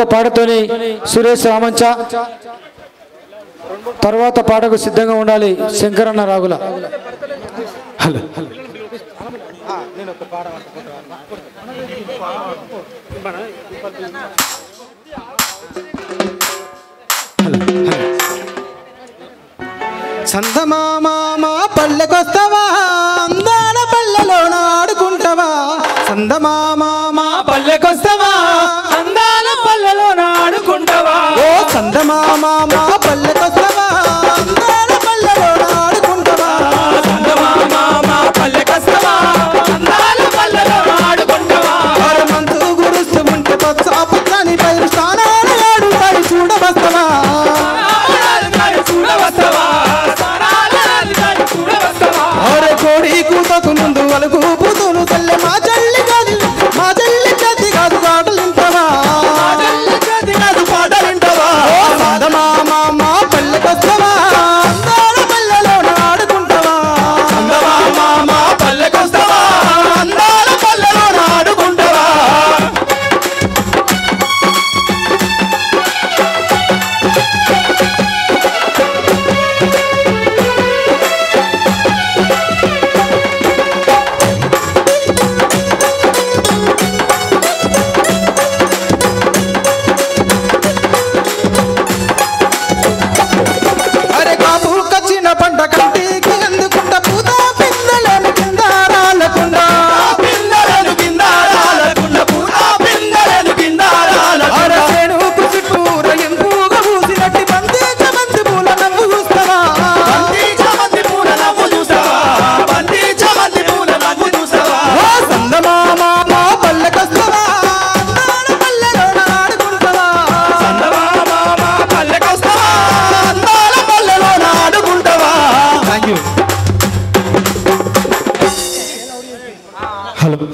ఒక పాటతోని సురేష్ రామంచ. తర్వాత పాటకు సిద్ధంగా ఉండాలి శంకరన్న రాగుల. హలో. చందమామ పల్లెకొస్తావా? అందాల పల్లెలోన ఆడుకుంటావా? చందమామ పల్లెకొస్తావా? ఆడుకుంటావా? ఓ చందమామ పల్లెకొస్తావా అందాల పల్లెలోన ఆడుకుంటావా? చందమామ పల్లెకొస్తావా అందాల పల్లెలోన ఆడుకుంటావా? మంచు గురుస్తూ ఉంటే పచ్చ పచ్చని పైరు స్థానాలు ఆడుతాడు చూడవస్తావా? అరే కోడి కూతకు ముందు అలుగు పుతులు తల్లె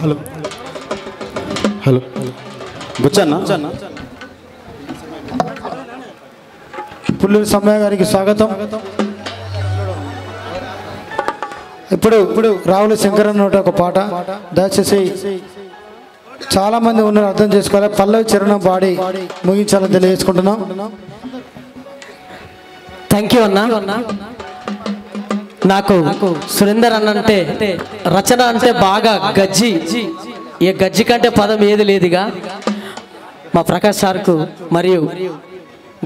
hello. Hello. Hello Buchanna. Pulluri Sammaiah గారికి స్వాగతం. ఇప్పుడు ఇప్పుడు రావుల శంకరన్న ఒక పాట. దయచేసి చాలా మంది ఉన్నారు అర్థం చేసుకోవాలి. పల్లవి చరణం పాడి ముగించాలని తెలియజేసుకుంటున్నాం. థ్యాంక్ యూ అన్నా. నాకు సురేందర్ అన్న అంటే రచన అంటే బాగా గజ్జి. ఏ గజ్జి కంటే పదం ఏది లేదుగా? మా ప్రకాష్ సార్కు మరియు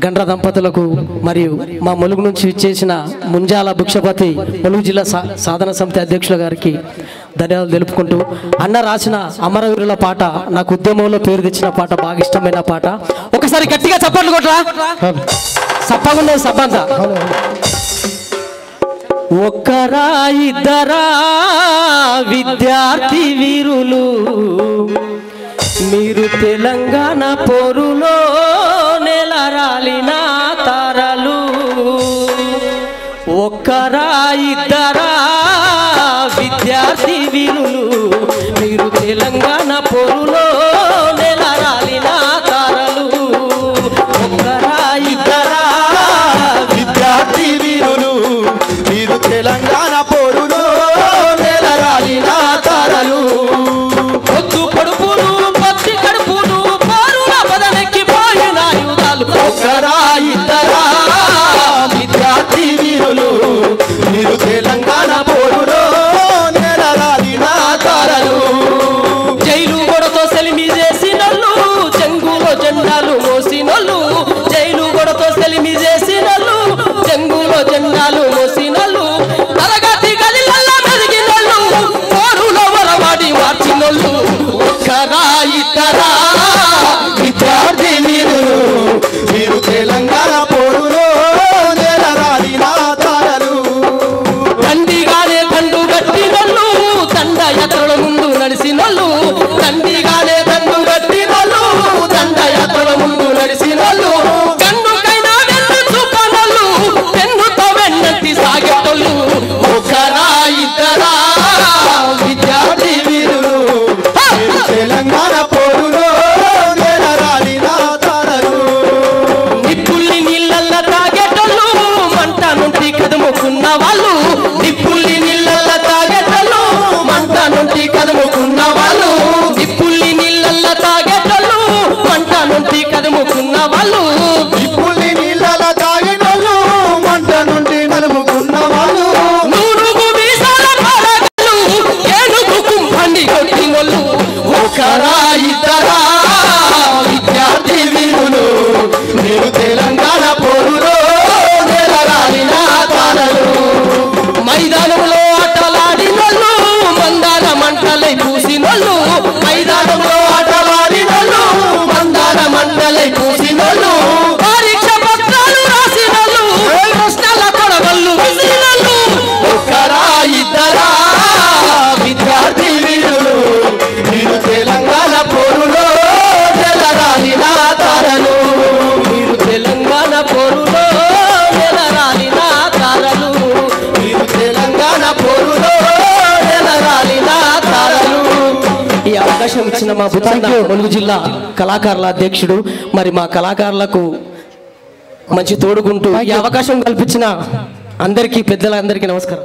గండ్ర దంపతులకు మరియు మా ములుగు నుంచి ఇచ్చేసిన ముంజాల భిక్షపతి ములుగు జిల్లా సా- సాధన సమితి అధ్యక్షుల గారికి ధన్యవాదాలు తెలుపుకుంటూ అన్న రాసిన అమరవీరుల పాట నాకు ఉద్యమంలో పేరు తెచ్చిన పాట బాగా ఇష్టమైన పాట. ఒకసారి గట్టిగా చప్పట్లు కొట్రా సప్పగుండే సబ్బంతా. ఒక్కరా ఇద్దరా విద్యార్థి వీరులు. మీరు తెలంగాణ పోరులో నెలరాలిన తరలు. ఒక్కరా ఇద్దరా విద్యార్థి వీరులు. మీరు తెలంగాణ పోరులో caballo అవకాశం ఇచ్చిన మా బుచ్చన్న ములుగు జిల్లా కళాకారుల అధ్యక్షుడు. మరి మా కళాకారులకు మంచి తోడుకుంటూ ఈ అవకాశం కల్పించిన అందరికీ పెద్దలందరికీ నమస్కారం.